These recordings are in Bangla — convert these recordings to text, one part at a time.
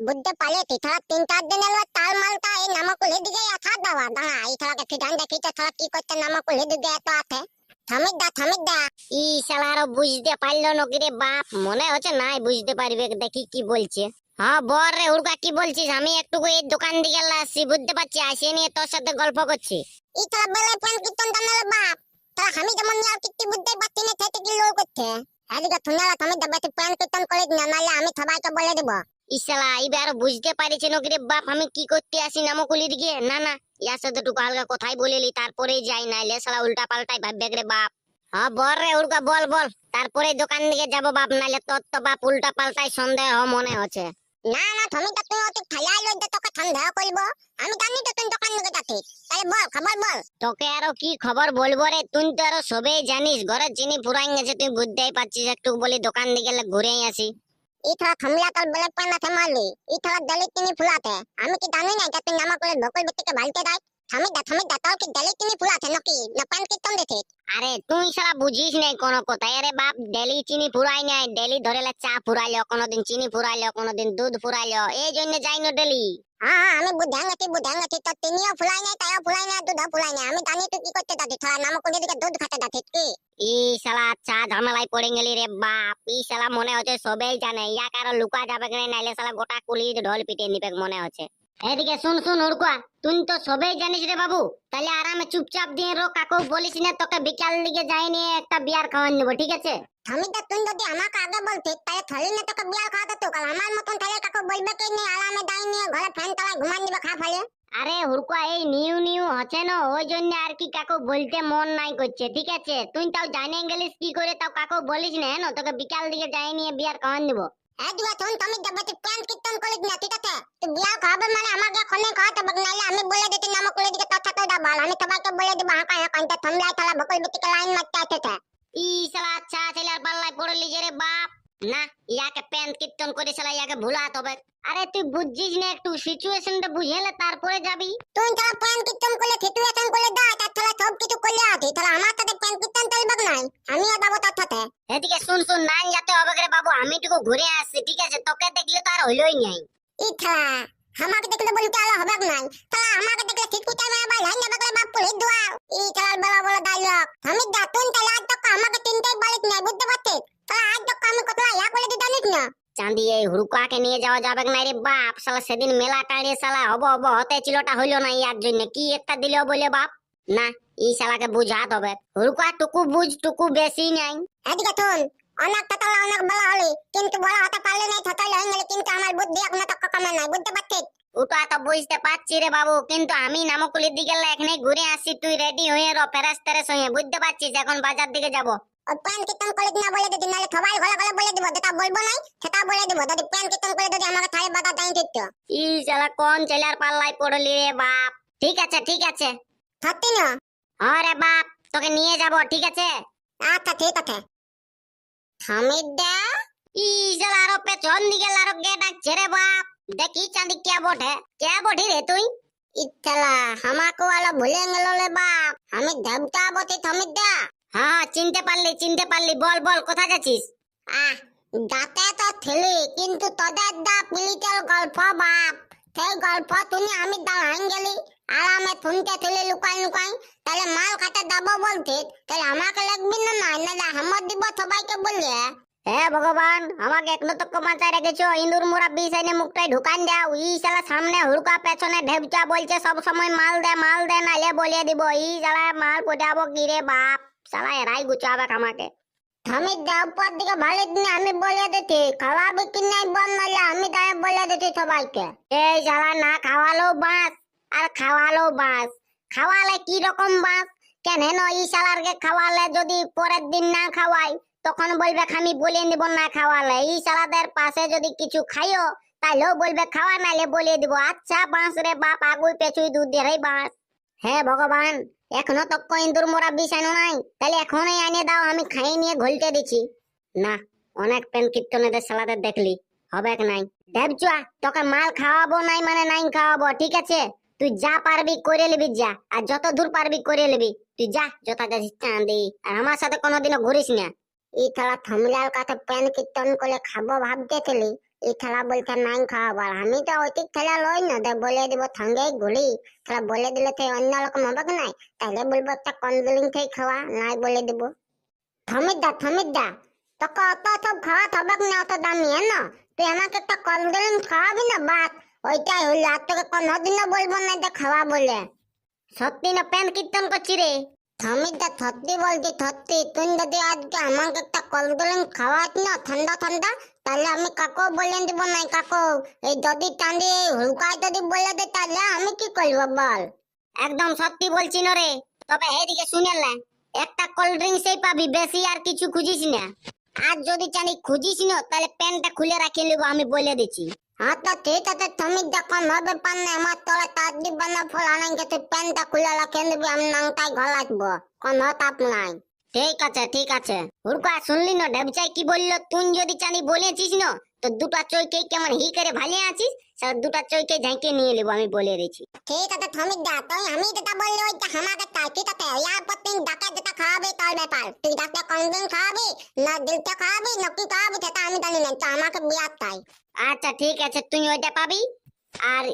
বুঝতে পারলে তুই থালা তিন চার দিন এলো তাল মালটা এই নামকুল দিকে আসা দেওয়া দাঁড়া এই থালাকে ফিটান দেখি তো থালা কি করতে নামকুল দিকে এত আছে। থামিদ দা থামিদ দা। ই শালারও বুঝতে পারল নাকি রে বাপ? মনে হচ্ছে নাই বুঝতে পারবে দেখি কি বলছে। হ্যাঁ বর রে উড়কা কি বলছিস? আমি একটু এই দোকান দিকে আসছি বুঝতে পারছি আসে নিয়ে তোর সাথে গল্প করছি। এই থালা বেলায় প্যান কীর্তন টানালে বাপ। তাহলে আমি যেমন আর কিত্তি বুঝতে পারছি না থেকে কি লোক করছে। এদিকে থুনালা থামিদ দা বেশি প্যান কীর্তন করে না নাহলে আমি সবাইকে বলে দেবো। ইসালা এবার বুঝতে পারিছে নাকি রে বাপ আমি কি করতে আসি নামকুলি দিকে? না না ইয়ার সাথে টুকু হালকা কথাই বলিলি তারপরেই যাই নাইলে শালা উল্টা পাল্টাই ভাববে রে বাপ। হ্যাঁ বল রে উড়কা বল বল। তারপরে দোকান দিকে যাব বাপ নাইলে তোর তো বাপ উল্টা পাল্টাই সন্দেহ মনে হচ্ছে। না না দা তুই অতি লই তোকে সন্দেহ করব আমি জানি তো তুই দোকান দিকে তাহলে বল খবর বল। তোকে আরও কি খবর বলব রে? তুই তো আরও সবেই জানিস ঘরে চিনি ফুরাই গেছে তুই বুঝতেই পারছিস একটু বলি দোকান দিকে ঘুরে আসি। এই থালা থামলা কাল বলে পানা মারলি। এই থালা দলি তিনি ফুলাতে। আমি কি জানি না যে তুই আমার কোলে বকল ব্যক্তিকে ভালতে দেয় থামিদ থামিদ তোর কি ফুলাতে নাকি? না কীর্তন দিছিস আরে তুই সারা বুঝিস নাই কোনো কথা আরে বাপ ডেলি চিনি ফুরাই নাই। ডেলি ধরেলে চা ফুরাইলো কোনোদিন চিনি ফুরাইলো কোনোদিন দুধ ফুরাইলো। এই জন্য যাই না ডেলি। হ্যাঁ হ্যাঁ আমি বুঝাং গেছি বুঝাং গেছি। তোর তিনিও ফুলাই নাই তাইও ফুলাই নাই দুধও ফুলাই নাই। আমি জানি তুই কি করতে যাচ্ছিস থালা নামা করে দিকে দুধ খেতে যাচ্ছিস কি? ই শালা চা ঝামেলায় পড়ে গেলি রে বাপ। ই শালা মনে হচ্ছে সবেই জানে ইয়া কারও লুকা যাবে নাইলে শালা গোটা কুলি ঢোল পিটে নিবে মনে হচ্ছে। এদিকে শুন শুন উড়কুয়া। তুই তো সবেই জানিস রে বাবু। তাহলে আরামে চুপচাপ দিয়ে রো কাকু বলিস না তোকে বিকাল দিকে যাই নিয়ে একটা বিয়ার খাওয়ান নেব ঠিক আছে? থামিদ দা তুই যদি আমাকে আগে বলতিস তাহলে থলি না তোকে বিয়ার খাওয়াতে তো কাল আমার মতন তাহলে কাকু বলবে কি নি আরামে দাই নিয়ে ঘরে ফ্যান তলায় ঘুমান দিবে খা ফেলে। আরে হুড়কুয়া এই নিউ নিউ হচ্ছে না ওই জন্য আর কি কাকু বলতে মন নাই করছে ঠিক আছে? তুই তাও জানে গেলিস কি করে তাও কাকু বলিস না হেন তোকে বিকাল দিকে যাই নিয়ে বিয়ার খাওয়ান দেবো হ্যাঁ দিবা তুই থামিদ দা বেশি প্যান কীর্তন করিস না ঠিক আছে তুই বিয়ার খাওয়াবে মানে আমাকে খনে খাওয়াতে হবে নাহলে আমি বলে দিতে নামা করে দিকে তোর সাথে ডাবাল আমি সবাইকে বলে দিব হাঁকা হাঁকা আনতে থামলাই থালা বকল ব্যক্তিকে লাইন মারতে আছে ই শালা আচ্ছা ছেলে আর পাল্লায় পড়লি যে রে বাপ না ইয়াকে প্যান কীর্তন করে শালা ইয়াকে ভুলাতে হবে আরে তুই বুঝছিস না একটু সিচুয়েশনটা বুঝেলে তারপরে যাবি। তুই তারা প্যান কীর্তন করলে সিচুয়েশন করলে দা তার তাহলে সব কিছু করলে আছি। তাহলে আমার সাথে প্যান কীর্তন চলবে নাই? আমিও যাব তার সাথে। এদিকে শুন শুন নাইন যাতে হবে রে বাবু আমি টুকু ঘুরে আসছি ঠিক আছে? তোকে দেখলে তো আর হইলই নাই। ইথা আমাকে দেখলে বলতে আলো হবে নাই? তাহলে আমাকে দেখলে ঠিক টাইমে আবার লাইন যাবে করে বাপ পুলিশ দুয়ার ই খেলার বেলা বলে ডায়লগ আমি দা তুই তাহলে আজ তক আমাকে তিনটাই বালিক নাই বুঝতে পারছিস? তাহলে আজ তক আমি কতলা ইয়া করে দিতে জানিস না? চাঁদি এই হুড়কাকে নিয়ে যাওয়া যাবে না রে বাপ শালা সেদিন মেলা টাড়িয়ে শালা হব হব হতে চিলটা হইল না ইয়ার জন্য কি একটা দিল বলে বাপ? না এই শালাকে বুঝাতে হবে। হুড়কা টুকু বুঝ টুকু বেশি নাই। এদিকে শুন অনেক তাহলে অনেক বলা হলি কিন্তু বলা হতে পারলে নাই ঠকাইলে হয়ে গেলে কিন্তু আমার বুদ্ধি এখনও তক কমে নাই বুঝতে পারছিস? ওটা তো বুঝতে পারছি রে বাবু কিন্তু আমি নামকুলির দিকে এখানে ঘুরে আসি তুই রেডি হয়ে র ফেরাস তেরাস হয়ে বুঝতে পারছিস? এখন বাজার দিকে যাব। প্যান কীর্তন করে না বলে দিদি নাহলে সবাই ঘরে ঘরে বলে দিব যেটা বলব নাই সেটা বলে দিব। যদি প্যান কীর্তন করে যদি আমাকে থাই বাধা দেয় ঠিক তো ই শালা কোন ছেলের পাল্লায় পড়লি রে বাপ? ঠিক আছে ঠিক আছে। সত্যি না? হ্যাঁ রে বাপ তোকে নিয়ে যাব ঠিক আছে? আচ্ছা ঠিক আছে। হামিদ দা। ই শালা আরও পেছন দিকে আরও কে ডাকছে রে বাপ। দেখি চাঁদি কে বটে? কে বটি রে তুই? ইতলা আমাকে वाला ভুলে গেল রে বাপ। আমি দেবতা বটি হামিদ দা। হ্যাঁ চিনতে পারলি চিনতে পারলি। বল বল কোথায় যাচ্ছিস আহ দাতে তো ছিলি কিন্তু তোদের দা পিলিটের গল্প বাপ। সেই গল্প শুনে আমি দাঁড়ান গেলি আরামে শুনতে ছিলি লুকাই লুকাই। তাহলে মাল খাতে দেবো বলছিস তাহলে আমাকে লাগবি না না নাহলে আমার দিব সবাইকে বললে হে ভগবান আমাকে এক নতক মাথায় রেখেছো ইন্দুর মোরা বিষ এনে মুখটাই ঢুকান দাও। ই শালা সামনে হুড়কা পেছনে ঢেবচা বলছে সব সময় মাল দে মাল দে নালে বলিয়ে দিব। ই শালা মাল পটাবো কি রে বাপ? শালা এরাই গুচাবে আমাকে আমি দেবপর দিকে ভালো দিন আমি বলে দিচ্ছি খাওয়াবি কি নাই বল নাহলে আমি তাই বলে দিচ্ছি সবাইকে। এই শালা না খাওয়ালো বাস, আর খাওয়ালো বাস। খাওয়ালে কি রকম বাস? কেন হেন ই শালারকে খাওয়ালে যদি পরের দিন না খাওয়াই, তখন বলবে আমি বলে নিব না খাওয়ালে। এই শালাদের পাশে যদি কিছু খাইও তাহলেও বলবে খাওয়া নাইলে বলে দিব। আচ্ছা বাঁশ রে বাপ আগুই পেছুই দুধ দিয়ে বাঁশ। হে ভগবান, এখনও তো ইন্দুর মোরা বিষ আনো নাই, তাহলে এখনই এনে দাও, আমি খাই নিয়ে ঘুলতে দিচ্ছি না, অনেক পেন কীর্তনেদের শালাদের দেখলি হবে কি নাই দেবচুয়া তোকে মাল খাওয়াবো নাই মানে নাই খাওয়াবো, ঠিক আছে? তুই যা পারবি করে নিবি যা, আর যত দূর পারবি করে নিবি। তুই যা যথা যাচ্ছিস চাঁদি আর আমার সাথে কোনোদিনও ঘুরিস না। এই থালা থামলার কাছে প্যান কীর্তন করে খাব ভাবতেছিলি এই খেলা বলতে নাই খাওয়াবার আমি তো ওইটিক খেলা লই না দেখ বলে দিব সঙ্গে গুলি। খেলা বলে দিলে তো অন্য রকম হবে কি নাই? তাহলে বলব একটা কন্ডলিং থেকে খাওয়া, নাই বলে দিব। থমিদা থমিদা তোকে অত সব খাওয়া হবে না অত দামি না? তুই আমাকে একটা কন্ডলিং খাওয়াবি না বাস ওইটাই হইল, আর তোকে কোনোদিনও বলব না যে খাওয়া বলে। সত্যি না প্যান কীর্তন করছি রে? থমিদা থত্তি বলছি থত্তি তুই যদি আজকে আমাকে একটা কলড্রিঙ্ক খাওয়াত না, ঠান্ডা ঠান্ডা, তাহলে আমি কাকু বলে দিব না কাকু। এই যদি টান্ডি হুলকায় যদি বলে দে, তাহলে আমি কি করব বল? একদম সত্যি বলছি রে। তবে এদিকে শুনে না, একটা কোল্ড ড্রিঙ্কসই পাবি, বেশি আর কিছু খুঁজিস না। আর যদি জানি খুঁজিস না, তাহলে প্যানটা খুলে রাখে নেব, আমি বলে দিচ্ছি। হ্যাঁ তো ঠিক আছে, তুমি যখন হবে পান আমার তোরা তার দিব্বা না ফল আনাইকে তুই প্যান্টটা খুলে রাখে নিবি আমি নাংটাই ঘলাইবো, কোনো তাপ নাই। ঠিক আছে ঠিক আছে। হুড়কা শুনলি না? ডেবচাই কি বলল? তুই যদি জানি বলেছিস না তো দুটা চৈকে কেমন হি করে ভালে আছিস? সব দুটা চৈকে ঝাঁকে নিয়ে নেব আমি বলে দিচ্ছি। ঠিক আছে তুমি যা। তুই আমি যেটা বললি ওইটা আমাকে তাই ঠিক আছে ইয়ার পর তুই ডাকা যেটা খাওয়াবি তোর ব্যাপার। তুই ডাক্তার কোনদিন খাওয়াবি না দিলটা খাওয়াবি না কি খাওয়াবি সেটা আমি জানি না। তো আমাকে বিয়ার তাই। আচ্ছা ঠিক আছে তুই ওইটা পাবি। আর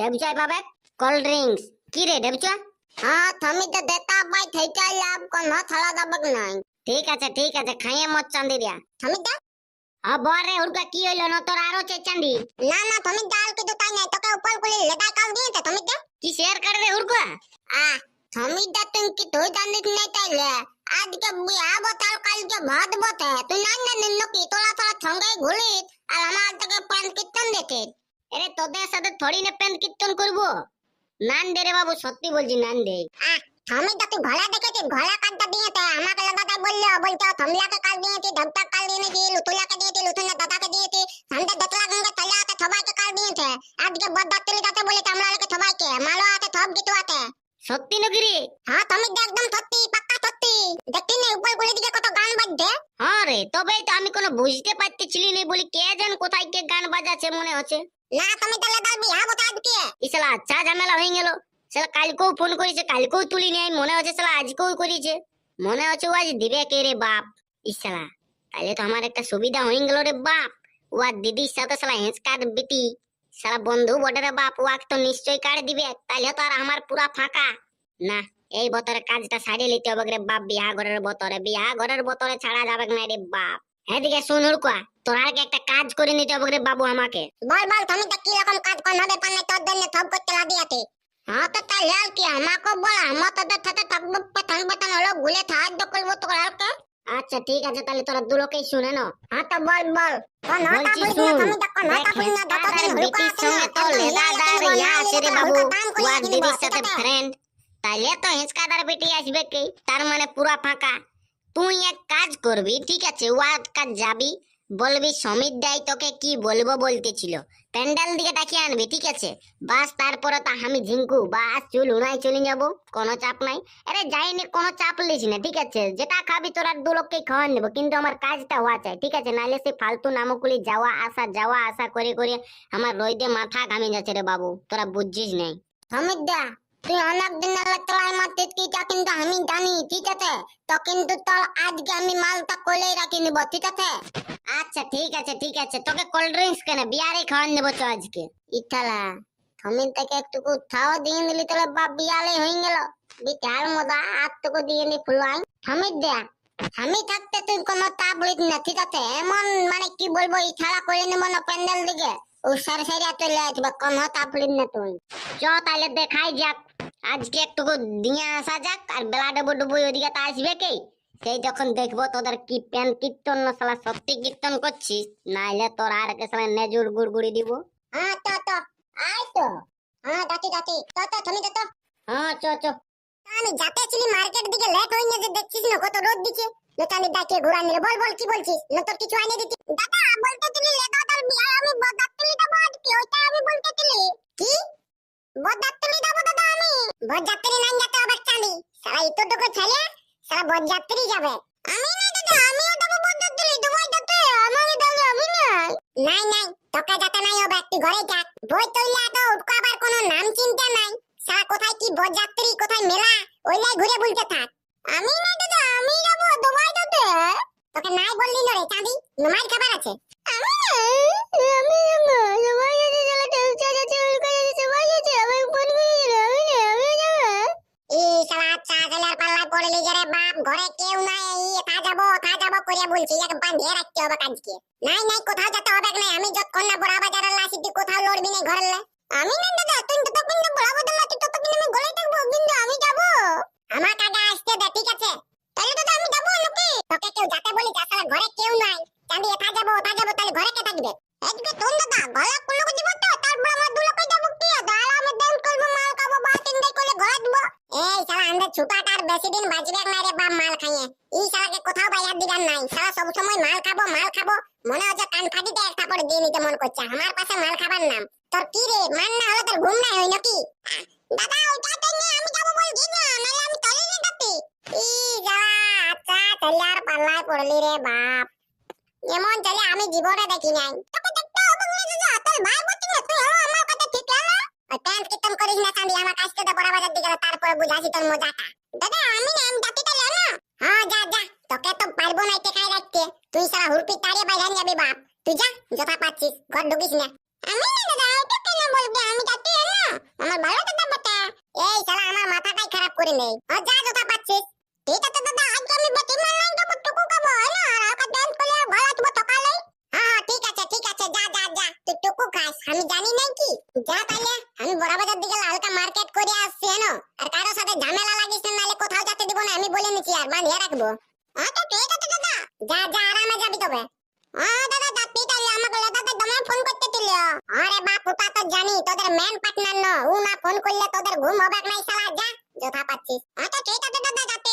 ডেবচাই পাবে কোল্ড ড্রিঙ্কস কি রে ডেবচা হ্যাঁ তুমি তো দেতা পাই থেকে লাভ। কোনো থালা দাবক নাই? ঠিক আছে ঠিক আছে খাইয়ে মত চান্দিরিয়া তুমি দা বরে হুড়কা কি হইল? না তোর আরও চাই চান্দি? না না তুমি ডাল কিন্তু তাই নাই। তোকে উপর করে লেটাই কাল দিয়েছে তুমি দা। কি শেয়ার করে রে হুড়কা আ তুমি দা তুই কি তুই জানিস নাই তাইলে? আজকে বিয়া বতাল কালকে ভাত বতে তুই না না নিন্ন কি? তোলা তোলা সঙ্গে ঘুলিস আর আমার থেকে পান কীর্তন দেখে। আরে তোদের সাথে থোড়ি না প্যান কীর্তন করব? নান দে রে বাবু সত্যি বলছি নান দে আমি তো তুই ঘোড়া দেখেছিস ঘোড়া কাটটা দিয়েছে। আমাকে লাগাতে বলল বলছো থমলাকে কাল দিয়েছি ধপটাক কাল দিয়েছি লুতুলাকে দিয়েছি লুতুনা দাদাকে দিয়েছি সন্ধ্যে দোতলা গঙ্গে তলে আছে সবাইকে কাল দিয়েছে। আজকে বদাত্তলি যাতে বলেছে আমরা লোকে সবাইকে মালো আছে সব কিছু আছে। সত্যি নাকি রে? হ্যাঁ তুমি একদম সত্যি পাক্কা সত্যি। দেখি না উপর গুলি দিকে কত গান বাজছে। হ্যাঁ রে তবে তো আমি কোনো বুঝতে পারতেছিলি না বলি কে জান কোথায় কে গান বাজাচ্ছে মনে হচ্ছে। না তুমি তাহলে তার বিয়া বতা আজকে। ইসলা আচ্ছা ঝামেলা হয়ে গেল। সেটা কালকেও ফোন করেছে, কালকেও তুলি নাই মনে হচ্ছে সেটা আজকেও করেছে। মনে হচ্ছে ও আজ দিবে কে রে বাপ? ইসলা তাহলে তো আমার একটা সুবিধা হয়ে গেল রে বাপ। ও আর দিদির সাথে সালা হেঁচকার বিটি সারা বন্ধু বটে রে বাপ, ও তো নিশ্চয়ই কাট দিবে তাহলে তো আর আমার পুরা ফাঁকা। না, এই বতরে কাজটা সারিয়ে নিতে হবে রে বাপ, বিয়া ঘরের বতরে, বিয়া ঘরের বতরে ছাড়া যাবে না রে বাপ। এদিকে শুন হুড়কা তোর আগে একটা কাজ করে নিতে হবে রে বাবু আমাকে। বল বল, তুমি তো কি রকম কাজ কোন হবে পান্নে তোর জন্য সব করতে লাগিয়েছে হ্যাঁ তো তাহলে কি আমাকে বল আমার তোদের সাথে থাকব পাঠান পাঠান হলো ঘুরে সাহায্য করব তোর আরকে আচ্ছা ঠিক আছে তাহলে তোরা দুলোকেই শুনে নো হ্যাঁ তো বল বল কোন বলছি শুন, তুমি তো কোন দেখ হতা বলিস না হেঁচকাদার যতদিন বেটির সঙ্গে তো লেদাদার ইয়া আছে আছে না, একদম রে বাবু ওয়ার দিদির সাথে ফ্রেন্ড তাইলে তো হেঁচকাদার বেটি আসবে কি তার মানে পুরা ফাঁকা তুই এক কাজ করবি ঠিক আছে ওয়ার কাজ যাবি বলবি সমিত দাই তোকে কি বলব বলতেছিল? প্যান্ডেল দিকে ডাকিয়ে আনবি, ঠিক আছে? বাস তারপরে তো আমি ঝিঙ্কু, বাস, চুল উনাই চলে যাব, কোনো চাপ নাই। আরে যাইনি, কোনো চাপ লিস না, ঠিক আছে? যেটা খাবি তোরা দু লোককেই খাওয়ান নেব, কিন্তু আমার কাজটা হওয়া চাই, ঠিক আছে? নাহলে সে ফালতু নামকুলি যাওয়া, আসা যাওয়া, আসা করে করে আমার রইদে মাথা ঘামে যাচ্ছে রে বাবু, তোরা বুঝছিস নাই। সমিতদা তুই অনেক দিন ট্রাই মারতিস, কিটা কিন্তু আমি জানি, ঠিক আছে? তো কিন্তু তোর আজকে আমি মালটা কোলে রাখি নিব, ঠিক আছে? আচ্ছা ঠিক আছে ঠিক আছে। তোকে কোল্ড ড্রিঙ্কস কেন, বিয়ারে খাওয়ান দেবো তো আজকে। ইঠালা সমিত থেকে একটু উৎসাহ দিয়ে দিলি তোর বাপ বিয়ালে হয়ে গেল। বিটার মজা, আর তোকে দিয়ে নি ফুলাই সমিত দা আমি থাকতে তুই কোনো তাপ লিস না, ঠিক আছে? এমন মানে কি বলব ইঠালা করে নেব না প্যান্ডেল দিকে। ও সারে সারে চলে আসবে কোনো তাপ লিস না তুই। চ তাহলে দেখাই যাক। আজকে একটু দিয়ে আসা যাক আর বেলা ডুবো ডুবো ওইদিকে তো আসবে কে? সেই যখন দেখব তোদের কি প্যান কীর্তন না সালা সত্যি কীর্তন করছিস নাইলে তোর আর কে সালা নেজুর গুড়গুড়ি দিব। হ্যাঁ তো তো আয় তো। হ্যাঁ যাচ্ছি যাচ্ছি তো তো তুমি তো তো হ্যাঁ চ চ। আমি যাতে ছিলি মার্কেট দিকে লেট হয়ে গেছে দেখছিস না কত রোদ দিছে দিচ্ছে লোকানি ডাকে ঘুরা নিলে। বল বল কি বলছিস? না তোর কিছু আইনে দিচ্ছি দাদা বলতে ছিলি লেদা তোর বিয়ে আমি বদাতলি দেবো আজকে ওইটা আমি বলতে ছিলি? কি? বরযাত্রী নাই যেতে হবে চালি সারা ইতো তোকে ছেলে, সারা বরযাত্রী যাবে। আমি না দাদা, আমিও দেবো বরযাত্রী তোমার যাতে আমাকে দেবো, আমি নাই। নাই নাই, তোকে যাতে নাই হবে তুই ঘরে যাক বই তৈলা তো উঠকাবার কোনো নাম চিন্তা নাই। সারা কোথায় কি বরযাত্রী, কোথায় মেলা, ওইলাই ঘুরে বুলতে থাক। আমি না দাদা, আমি যাব, তোমার যাতে। তোকে নাই বললি না রে, চাঁদি নমাজ খাবার আছে। থা যাব করে বলছি এক বাঁধিয়ে রাখতে হবে কাজকে। নাই নাই, কোথাও যেতে হবে না। আমি যতক্ষণ না বড়া বাজার লাসি তুই কোথাও লড়বি না ঘরের আমি না দাদা তুই তো তখন না বড়া বাজার লাসি ততক্ষণ আমি গলে থাকব কিন্তু আমি যাব আমার কাকা আসতে দে ঠিক আছে তাহলে তো আমি যাব নাকি তোকে কেউ যাতে বলি আসলে ঘরে কেউ নাই চাঁদি এথা যাব ওথা যাব তাহলে ঘরে কে থাকবে একবে তোর দাদা গলা কুলো দিব তো তারপর আমরা দুলোকে যাব কি দাঁড়া আমি দেন করব মাল খাব বা তিনটে করে ঘরে দিব এই শালা আমাদের ছুটাটার বেশি দিন বাঁচবে না রে বাপ মাল খাইয়ে এই শালাকে কোথাও বাইয়ার দিগার নাই শালা সব সময় মাল খাব মাল খাব মনে হচ্ছে কান ফাটিতে এক থাপড় দিয়ে নিতে মন করছে আমার পাশে মাল খাবার নাম তোর কি রে মান না হলে তোর ঘুম নাই হয় নাকি আহ, দাদা ওইটা তো নিয়ে আমি যাব বলছি না নাহলে আমি তলি নি তাতে ই শালা আচ্ছা তাহলে আর পাল্লায় রে বাপ। এমন চলে আমি জীবনে দেখি নাই। তোর প্যান্ট কীর্তন করিস না চাঁদি, আমার কাছ থেকে বড় বাজার দিকে তারপরে বুঝাছি তোর মজাটা। দাদা, আমি না, আমি যাতে তাহলে না হ্যাঁ যা যা, তোকে তো পারব না টেকাই রাখতে। তুই সারা হুরপি তাড়িয়ে বাইরে যাবি, বাপ। তুই যা যথা পাচ্ছিস, ঘর ঢুকিস না। আমি না, দাদা ওটা কেন বলবি? আমি যাতে না আমার ভালো দাদা বটা এই শালা, আমার মাথাটাই খারাপ করে নেই। ও, যা যথা পাচ্ছিস। ঠিক আছে দাদা, আজকে আমি বেটি মারলাই দেবো, টুকু খাব, হয় আর ওকে ড্যান্স করে ভালো আসব সকালে হ্যাঁ ঠিক আছে ঠিক আছে, যা যা যা, তুই টুকু খাস। আমি জানি না কি? যা তাহলে আমি বড় বাজার দিকে লালকা মার্কেট করে আসছি হেন আর কারোর সাথে ঝামেলা লাগিস না, নাহলে কোথাও যেতে দিব না, আমি বলে নিচ্ছি, আর বাঁধিয়ে রাখব। হ্যাঁ তো ঠিক আছে দাদা। যা যা, আরামে যাবি তবে। হ্যাঁ দাদা যাবি তাহলে আমাকে দাদা দমে ফোন করতে দিল। আরে বাপ ওটা তো জানি, তোদের মেন পার্টনার ন। ও না ফোন করলে তোদের ঘুম হবে না শালা, যা, যথা পাচ্ছিস। হ্যাঁ তো ঠিক আছে দাদা, যাতে।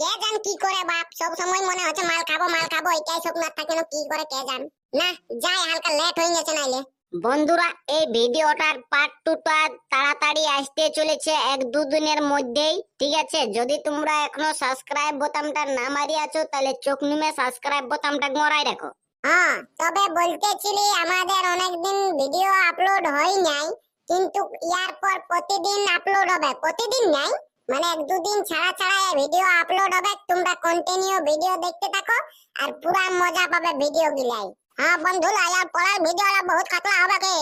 কে জান কি করে বাপ? সব সময় মনে হচ্ছে মাল খাব মাল খাব, এটাই স্বপ্ন থাকে কি করে কে জান? না, যাই, হালকা লেট হয়ে গেছে নাইলে। বন্ধুরা, এই ভিডিওটার পার্ট তাড়াতাড়ি আসতে চলেছে এক দুদিনের মধ্যেই, ঠিক আছে? যদি তোমরা এখনও সাবস্ক্রাইব বোতামটা না মারি আছো তাহলে চোখ নিমে সাবস্ক্রাইব বোতামটা গড়াই রাখো। হ্যাঁ তবে বলতেছিলি, আমাদের অনেকদিন ভিডিও আপলোড হয় নাই কিন্তু ইয়ার পর প্রতিদিন আপলোড হবে। প্রতিদিন নাই? মানে এক দুদিন ছাড়া ছাড়া ভিডিও আপলোড হবে, তোমরা কন্টিনিউ ভিডিও দেখতে থাকো আর পুরা মজা পাবে ভিডিও গিলাই। হ্যাঁ বন্ধুরা ইয়ার পরের ভিডিওটা বহুত খাতলা হবে কে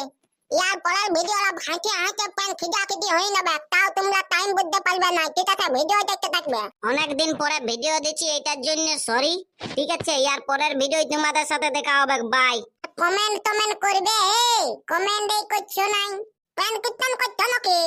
ইয়ার পরের ভিডিওটা হাঁটে হাঁটে প্যান খিদা খিদি হয়ে যাবে, তাও তোমরা টাইম বুঝতে পারবে না, ঠিক আছে? ভিডিও দেখতে থাকবে। অনেকদিন পরে ভিডিও দিচ্ছি, এটার জন্য সরি ঠিক আছে? ইয়ার পরের ভিডিও তোমাদের সাথে দেখা হবে বাই কমেন্ট টমেন্ট করবে হে কমেন্ট এই করছ নাই। প্যান কীর্তন করছ নাকি?